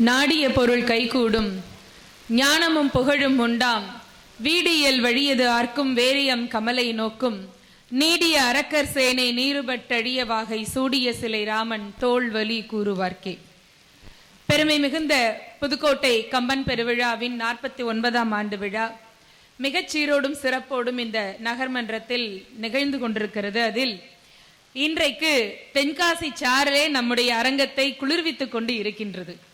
நாடிய பொருள் கைகூடும். ஞானமும் புகழும் உண்டாம். வீடியல் வழியது ஆர்க்கும் வேரியம் கமலை நோக்கும். நீடிய அரக்கர் சேனை நீருபட்டழிய வாகை சூடிய சிலை ராமன் தோள் வலி கூறுவார்க்கே. பெருமை மிகுந்த புதுக்கோட்டை கம்பன் பெருவிழாவின் நாற்பத்தி ஒன்பதாம் ஆண்டு விழா. மிகச் சீரோடும் சிறப்போடும் இந்த நகர்மன்றத்தில் நிகழ்ந்து கொண்டிருக்கிறது அதில். இன்றைக்கு தென்காசி சாரலே நம்முடைய அரங்கத்தை குளிர்வித்துக் கொண்டு இருக்கின்றது.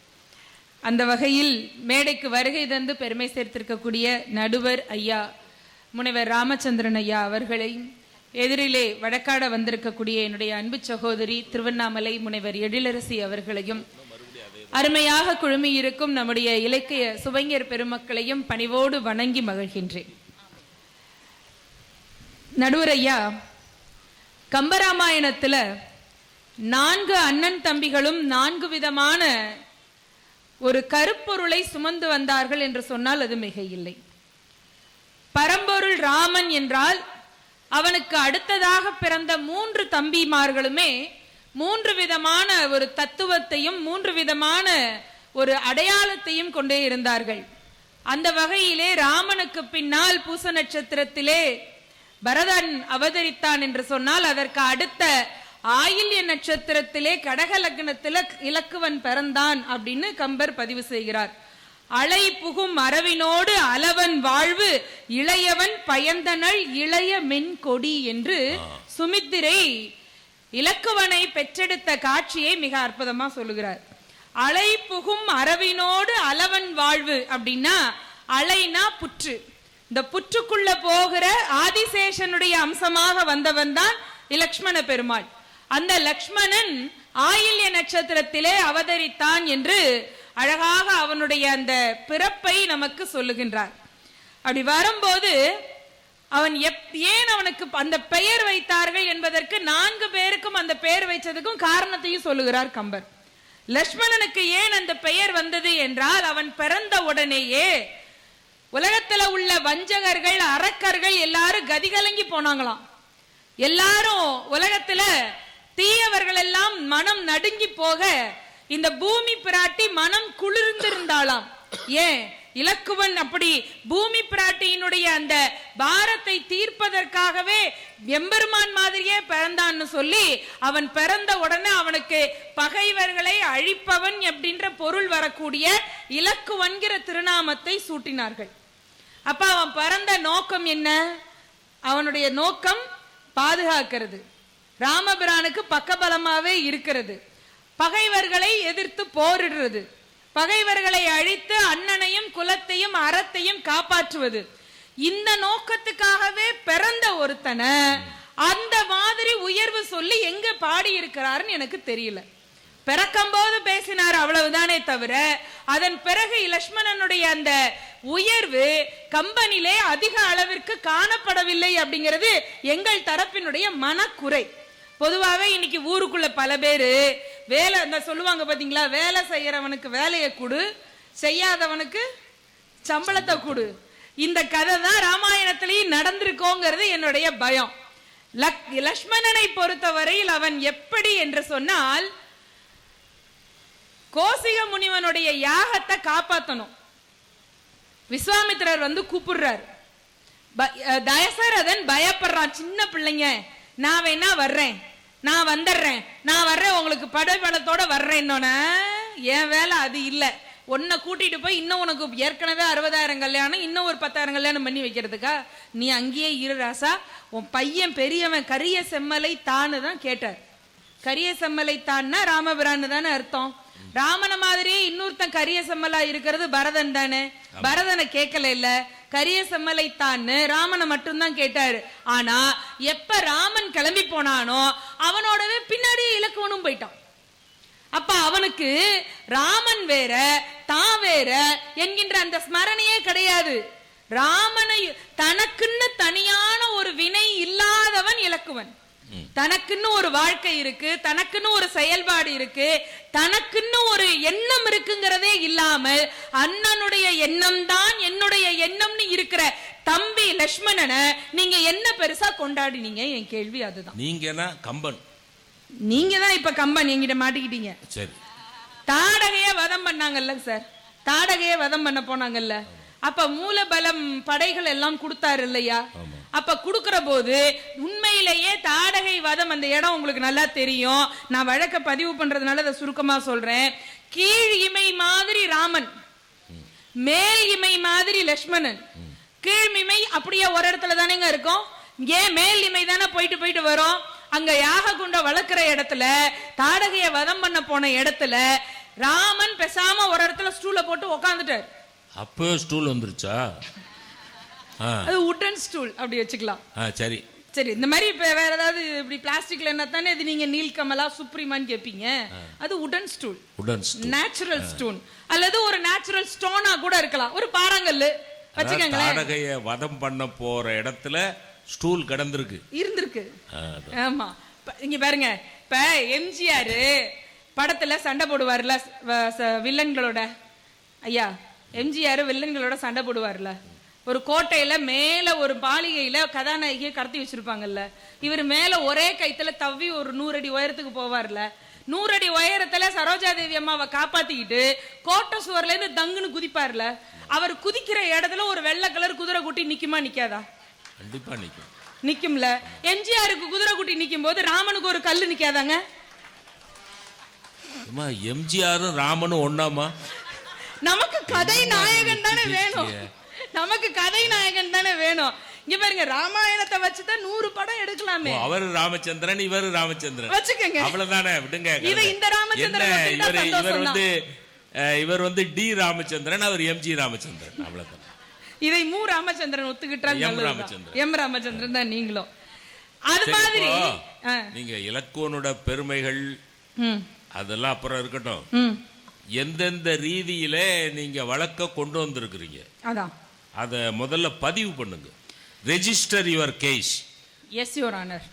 அந்த வகையில் மேடைக்கு வருகை தந்து பெருமை சேர்த்திருக்கக்கூடிய நடுவர் ஐயா முனைவர் ராமச்சந்திரன் ஐயா அவர்களை எதிரிலே வடக்காட வந்திருக்கக்கூடிய என்னுடைய அன்பு சகோதரி திருவண்ணாமலை முனைவர் எழிலரசி அவர்களையும் அருமையாக குழுமி இருக்கும் நம்முடைய இலக்கிய சுவைஞர் பெருமக்களையும் பணிவோடு வணங்கி மகிழ்கின்றேன். நடுவர் ஐயா கம்பராமாயணத்துல நான்கு அண்ணன் தம்பிகளும் நான்கு விதமான ஒரு கருப்பொருளை சுமந்து வந்தார்கள் என்று சொன்னால் அது மிக இல்லை பரம்பொருள் ராமன் என்றால் அவனுக்கு அடுத்ததாக பிறந்த மூன்று தம்பிமார்களுமே மூன்று விதமான ஒரு தத்துவத்தையும் மூன்று விதமான ஒரு அடையாளத்தையும் கொண்டே இருந்தார்கள். அந்த வகையிலே ராமனுக்கு பின்னால் பூச நட்சத்திரத்திலே பரதன் அவதரித்தான் என்று சொன்னால் அதற்கு அடுத்த ஆயில்ய நட்சத்திரத்திலே கடக லக்னத்தில இலக்குவன் பிறந்தான் அப்படின்னு கம்பர் பதிவு செய்கிறார். அலை புகும் அரவினோடு அளவன் வாழ்வு இளையவன் பயந்தனள் இளைய மென் கொடி என்று சுமித்திரை இலக்குவனை பெற்றெடுத்த காட்சியை மிக அற்புதமா சொல்லுகிறார். அலை புகும் அரவினோடு அளவன் வாழ்வு அப்படின்னா அலைனா புற்று. இந்த புற்றுக்குள்ள போகிற ஆதிசேஷனுடைய அம்சமாக வந்தவன் தான் இலக்ஷ்மண பெருமாள். அந்த லக்ஷ்மணன் ஆயில்ய நட்சத்திரத்திலே அவதரித்தான் என்று அழகாக அவனுடைய அந்த பிறப்பை நமக்கு சொல்லுகின்றார். அப்படி வரும்போது அவன் எப் ஏன் அவனுக்கு அந்த பெயர் வைத்தார்கள் என்பதற்கு நான்கு பேருக்கும் அந்த பெயர் வைத்ததுக்கும் காரணத்தையும் சொல்லுகிறார் கம்பர். லக்ஷ்மணனுக்கு ஏன் அந்த பெயர் வந்தது என்றால் அவன் பிறந்த உடனேயே உலகத்துல உள்ள வஞ்சகர்கள் அரக்கர்கள் எல்லாரும் கதிகலங்கி போனாங்களாம். எல்லாரும் உலகத்துல தீயவர்கள் எல்லாம் மனம் நடுங்கி போக இந்த பூமி பிராட்டி மனம் குளிர்ந்திருந்தாளாம். ஏன்? இலக்குவன் அப்படி பூமி பிராட்டியினுடைய அந்த பாரத்தை தீர்ப்பதற்காகவே எம்பெருமான் மாதிரியே பிறந்தான்னு சொல்லி அவன் பிறந்த உடனே அவனுக்கு பகைவர்களை அழிப்பவன் அப்படின்ற பொருள் வரக்கூடிய இலக்குவன்கிற திருநாமத்தை சூட்டினார்கள். அப்ப அவன் பிறந்த நோக்கம் என்ன? அவனுடைய நோக்கம் பாதுகாக்கிறது. ராமபிரானுக்கு பக்கபலமாகவே இருக்கிறது. பகைவர்களை எதிர்த்து போரிடுறது. பகைவர்களை அழித்து அண்ணனையும் குலத்தையும் அறத்தையும் காப்பாற்றுவது. இந்த நோக்கத்துக்காகவே பிறந்த ஒருத்தனை அந்த மாதிரி உயர்வு சொல்லி எங்க பாடி இருக்கிறாருன்னு எனக்கு தெரியல. பிறக்கும்போது பேசினார் அவ்வளவுதானே தவிர அதன் பிறகு லட்சுமணனுடைய அந்த உயர்வு கம்பெனிலே அதிக அளவிற்கு காணப்படவில்லை அப்படிங்கிறது எங்கள் தரப்பினுடைய மனக்குறை. பொதுவாகவே இன்னைக்கு ஊருக்குள்ள பல பேர் வேலை இந்த சொல்லுவாங்க பார்த்தீங்களா வேலை செய்கிறவனுக்கு வேலையை கொடு செய்யாதவனுக்கு சம்பளத்தை கொடு. இந்த கதை தான் ராமாயணத்திலையும் நடந்திருக்கோங்கிறது என்னுடைய பயம். லக் லக்ஷ்மணனை பொறுத்தவரையில் அவன் எப்படி என்று சொன்னால் கோசிக முனிவனுடைய யாகத்தை காப்பாற்றணும் விஸ்வாமித்திரர் வந்து கூப்பிடுறார். ப- தயசரதன் பயப்படுறான் சின்ன பிள்ளைங்க நான் வேணா வர்றேன். நான் வந்துடுறேன். நான் வர்றேன் உங்களுக்கு படைபலத்தோட வர்றேன்னொன்ன என் வேலை அது இல்லை. உன்னை கூட்டிட்டு போய் இன்னும் உனக்கு ஏற்கனவே அறுபதாயிரம் கல்யாணம் இன்னும் ஒரு பத்தாயிரம் கல்யாணம் பண்ணி வைக்கிறதுக்கா? நீ அங்கேயே இரு ராசா. உன் பையன் பெரியவன் கரிய செம்மலை தான்னு தான் கேட்டார். கரிய செம்மலை தான்னா ராமபிரான்னு தானே அர்த்தம். ராமன மாதிரியே இன்னொருத்தன் கரிய செம்மலா இருக்கிறது பரதன் தானே. பரதனை கேட்கல இல்ல. கரிய செம்மலைத்தான்னு ராமனை மட்டும்தான் கேட்டாரு. ஆனா எப்ப ராமன் கிளம்பி போனானோ அவனோடவே பின்னாடியே இலக்குவனும் போயிட்டான். அப்ப அவனுக்கு ராமன் வேற தான் வேற என்கின்ற அந்த ஸ்மரணையே கிடையாது. ராமனை தனக்குன்னு தனியான ஒரு வினை இல்லாதவன் இலக்குவன். தனக்குன்னு ஒரு வாழ்க்கை இருக்கு தனக்குன்னு ஒரு செயல்பாடு இருக்கு தனக்குன்னு ஒரு எண்ணம் இருக்குங்கிறதே இல்லாமல் அண்ணனுடைய எண்ணம் தான் என்னுடைய எண்ணம்னு இருக்கிற தம்பி லக்ஷ்மணனை நீங்க என்ன பெருசா கொண்டாடினீங்க? என் கேள்வி அதுதான். நீங்கன்னா கம்பன். நீங்க தான் இப்ப கம்பன் என்கிட்ட மாட்டிக்கிட்டீங்க. சரி. தாடகைய வதம் பண்ணாங்கல்ல சார்? தாடகைய வதம் பண்ண போனாங்கல்ல. அப்ப மூலபலம் படைகள் எல்லாம் கொடுத்தாரு இல்லையா? அப்ப குடுக்கிற போது உண்மையிலேயே தாடகை வதம் அந்த இடம் உங்களுக்கு நல்லா தெரியும். நான் வழக்க பதிவு பண்றதுனால அதை சுருக்கமா சொல்றேன். கீழ் இமை மாதிரி ராமன் மேல் இமை மாதிரி லட்சுமணன் கீழ் இமை அப்படியே ஒரு இடத்துல தானேங்க இருக்கும்? ஏன் மேல் இமை தானே போயிட்டு போயிட்டு வரும்? அங்க யாக குண்ட வளர்க்குற இடத்துல தாடகைய வதம் பண்ண போன இடத்துல ராமன் பெசாம ஒரு இடத்துல ஸ்டூல போட்டு உக்காந்துட்டார். அப்போ ஸ்டூல் வந்துருச்சா? அது உட்டன் ஸ்டூல் அப்படி வச்சுக்கலாம். சரி. சரி இந்த மாதிரி இப்ப வேற ஏதாவது இப்படி பிளாஸ்டிக்ல என்ன தானே இது நீங்க நீல்கமலா சுப்ரீமான்னு கேப்பீங்க. அது உடன் ஸ்டூல் உடன் நேச்சுரல் ஸ்டோன் அல்லது ஒரு நேச்சுரல் ஸ்டோனா கூட இருக்கலாம். ஒரு பாறாங்கல்லு. வச்சுக்கோங்களேன். தாடகைய வதம் பண்ண போற இடத்துல ஸ்டூல் கிடந்திருக்கு. இருந்திருக்கு. ஆமா. இங்க பாருங்க. இப்ப எம்ஜிஆர் படத்துல சண்டை போடுவார்ல வில்லன்களோட. ஐயா எம்ஜிஆர் வில்லன்களோட சண்டை போடுவார்ல ஒரு கோட்டையில மேல ஒரு பாலிகையில கதாநாயகியை கடத்தி வச்சிருப்பாங்கல்ல. இவர் மேல ஒரே கைத்துல தவ்வி ஒரு நூறு அடி உயரத்துக்கு போவார்ல. நூறு அடி உயரத்துல சரோஜா தேவி அம்மாவை காப்பாத்திக்கிட்டு கோட்டை சுவர்ல இருந்து தங்குன்னு குதிப்பார்ல. அவர் குதிக்கிற இடத்துல ஒரு வெள்ளை கலர் குதிரை குட்டி நிக்குமா நிக்காதா? கண்டிப்பா நிக்கும். நிக்கும்ல. எம்ஜிஆருக்கு குதிரை குட்டி நிக்கும் போது ராமனுக்கு ஒரு கல்லு நிக்காதாங்க? எம்ஜிஆரும் ராமனும் ஒண்ணாமா? நமக்கு கதை நாயகன் தானே வேணும். நமக்கு கதை நாயகன் தானே வேணும். இங்க பாருங்க ராமாயணத்தை வச்சுதான் நூறு படம் எடுக்கலாமே. அவரு ராமச்சந்திரன் இவரு ராமச்சந்திரன். வச்சுக்கோங்க. அவ்வளவுதானே? விடுங்க இதை இந்த ராமச்சந்திரன் இவர் வந்து இவர் வந்து டி ராமச்சந்திரன் அவர் எம்ஜி ராமச்சந்திரன். அவ்வளவுதான். இதை மு ராமச்சந்திரன் ஒத்துக்கிட்டால் எம். ராமச்சந்திரன். எம் ராமச்சந்திரன் தான் நீங்களும். அது மாதிரி நீங்க இலக்குவனோட பெருமைகள் அதெல்லாம் அப்புறம் இருக்கட்டும். எந்தெந்த ரீதியில நீங்க வழக்க கொண்டு வந்திருக்கிறீங்க? அதான். அதை முதல்ல பதிவு பண்ணுங்க. Register your case yes your honour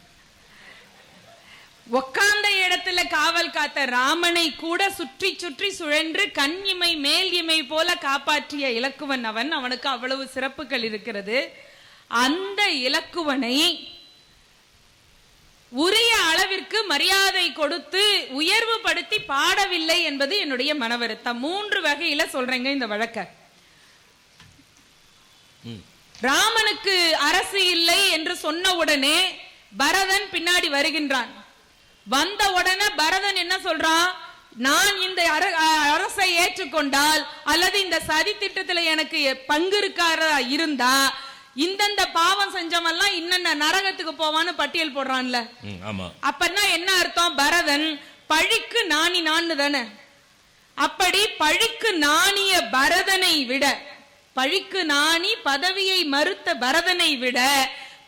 உக்காந்த இடத்துல காவல் காத்த ராமனை கூட சுற்றி சுற்றி சுழன்று கண் இமை மேல் இமை போல காப்பாற்றிய இலக்குவன் அவன். அவனுக்கு அவ்வளவு சிறப்புகள் இருக்கிறது. அந்த இலக்குவனை உரிய அளவிற்கு மரியாதை கொடுத்து உயர்வுபடுத்தி பாடவில்லை என்பது என்னுடைய மனவருத்தம். மூன்று வகையில சொல்றேங்க இந்த வழக்க. ராமனுக்கு அரசு இல்லை என்று சொன்ன உடனே பரதன் பின்னாடி வருகின்றான். வந்த உடனே பரதன் என்ன சொல்றான்? நான் இந்த அரசை ஏற்றுக்கொண்டால் அல்லது இந்த சதி திட்டத்துல எனக்கு பங்கு இருக்காரா இருந்தா இந்தந்த பாவம் செஞ்சவன்லாம் இன்னென்ன நரகத்துக்கு போவான்னு பட்டியல் போடுறான்ல. அப்பன்னா என்ன அர்த்தம்? பரதன் பழிக்கு நாணி நான்னு தானே. அப்படி பழிக்கு நாணிய பரதனை விட பழிக்கு நாணி பதவியை மறுத்த பரதனை விட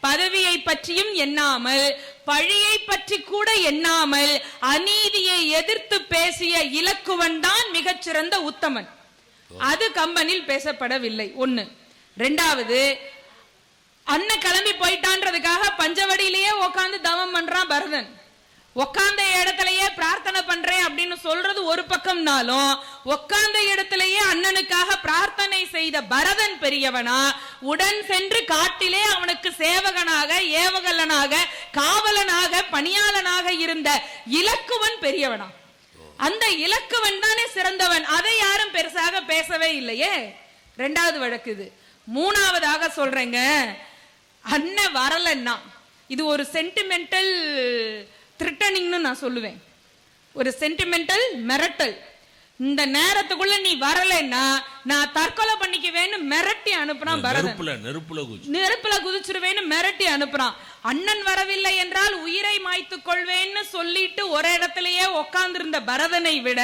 பதவியை பற்றியும் எண்ணாமல் பழியை பற்றி கூட எண்ணாமல் அநீதியை எதிர்த்து பேசிய இலக்குவன் தான் மிகச்சிறந்த உத்தமன். அது கம்பனில் பேசப்படவில்லை. ஒண்ணு. ரெண்டாவது அண்ணன் கிளம்பி போயிட்டான்றதுக்காக பஞ்சவடியிலேயே உட்காந்து தவம் பண்றான் பரதன். உக்காந்த இடத்துலயே பிரார்த்தனை பண்றேன் அப்படின்னு சொல்றது ஒரு பக்கம்னாலும் உக்காந்த இடத்திலேயே அண்ணனுக்காக பிரார்த்தனை செய்த பரதன் பெரியவனா உடன் சென்று காட்டிலே அவனுக்கு சேவகனாக ஏவகலனாக காவலனாக பணியாளனாக இருந்த இலக்குவன் பெரியவனா. அந்த இலக்குவன் தானே சிறந்தவன். அதை யாரும் பெருசாக பேசவே இல்லையே. ரெண்டாவது வழக்கு இது. மூணாவதாக சொல்றேங்க. அண்ணன் வரலன்னா இது ஒரு சென்டிமெண்டல் த்ரிட்டனிங்னு நான் சொல்லுவேன். ஒரு சென்டிமெண்டல் மிரட்டல். இந்த நேரத்துக்குள்ள நீ வரலைன்னா நான் தற்கொலை பண்ணிக்குவேன்னு மிரட்டி அனுப்புறான் பரதன். நெருப்புல நெருப்புல குதிச்சிருவேன்னு மிரட்டி அனுப்புறான். அண்ணன் வரவில்லை என்றால் உயிரை மாய்த்துக் கொள்வேன்னு சொல்லிட்டு ஒரு இடத்திலேயே உட்கார்ந்திருந்த பரதனை விட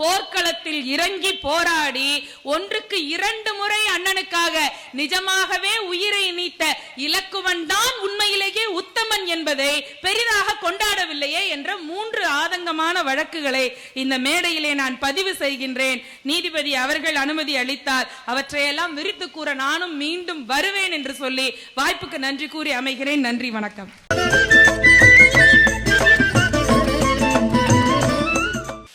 போர்க்களத்தில் இறங்கி போராடி ஒன்றுக்கு இரண்டு முறை அண்ணனுக்காக நிஜமாகவே உயிரை நீத்த இலக்குவன் தான் உண்மையிலேயே உத்தமன் என்பதை பெரிதாக கொண்டாடவில்லையே என்ற மூன்று ஆதங்கமான வழக்குகளை இந்த மேடையிலே நான் பதிவு செய்கின்றேன். நீதிபதி அவர்கள் அனுமதி அளித்தார் அவற்றையெல்லாம் விரித்து கூற நானும் மீண்டும் வருவேன் என்று சொல்லி வாய்ப்புக்கு நன்றி கூறி அமைகிறேன். நன்றி வணக்கம்.